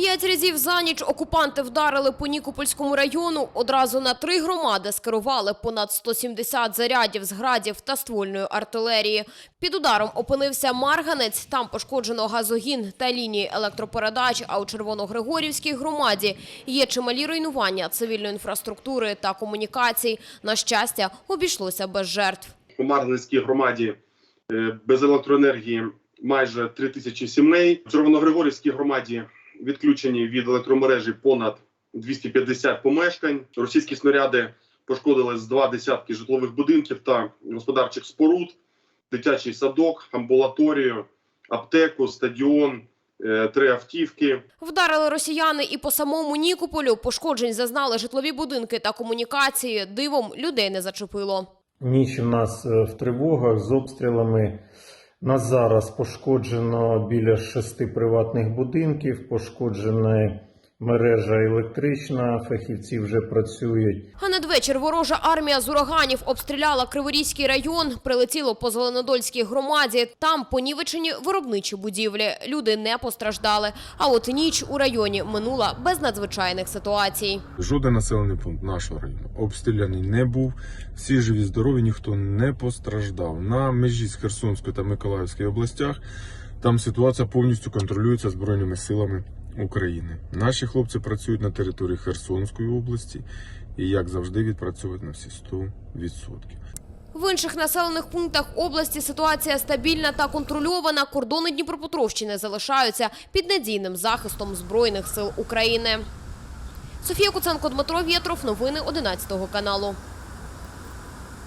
П'ять разів за ніч окупанти вдарили по Нікопольському району. Одразу на три громади скерували понад 170 зарядів з градів та ствольної артилерії. Під ударом опинився Марганець. Там пошкоджено газогін та лінії електропередач. А у Червоногригорівській громаді є чималі руйнування цивільної інфраструктури та комунікацій. На щастя, обійшлося без жертв. по Марганецькій громаді е, без електроенергії майже 3 тисячі сімей. В Червоногригорівській громаді відключені від електромережі понад 250 помешкань. Російські снаряди пошкодили з два десятки житлових будинків та господарчих споруд, дитячий садок, амбулаторію, аптеку, стадіон, е, три автівки. Вдарили росіяни і по самому Нікополю. Пошкоджень зазнали житлові будинки та комунікації. Дивом людей не зачепило. Ніч у нас е, в тривогах з обстрілами. Нас зараз пошкоджено біля шести приватних будинків, пошкоджена мережа електрична, фахівці вже працюють. А надвечір ворожа армія з ураганів обстріляла Криворізький район, прилетіло по Зеленодольській громаді. Там понівечені виробничі будівлі. Люди не постраждали. А от ніч у районі минула без надзвичайних ситуацій. Жоден населений пункт нашого району обстріляний не був. Всі живі, здорові, ніхто не постраждав. На межі з Херсонської та Миколаївської областях там ситуація повністю контролюється Збройними силами України. Наші хлопці працюють на території Херсонської області і, як завжди, відпрацьовують на всі 100%. В інших населених пунктах області ситуація стабільна та контрольована. Кордони Дніпропетровщини залишаються під надійним захистом Збройних сил України. Софія Куценко, Дмитро Вєтров. Новини 11 каналу.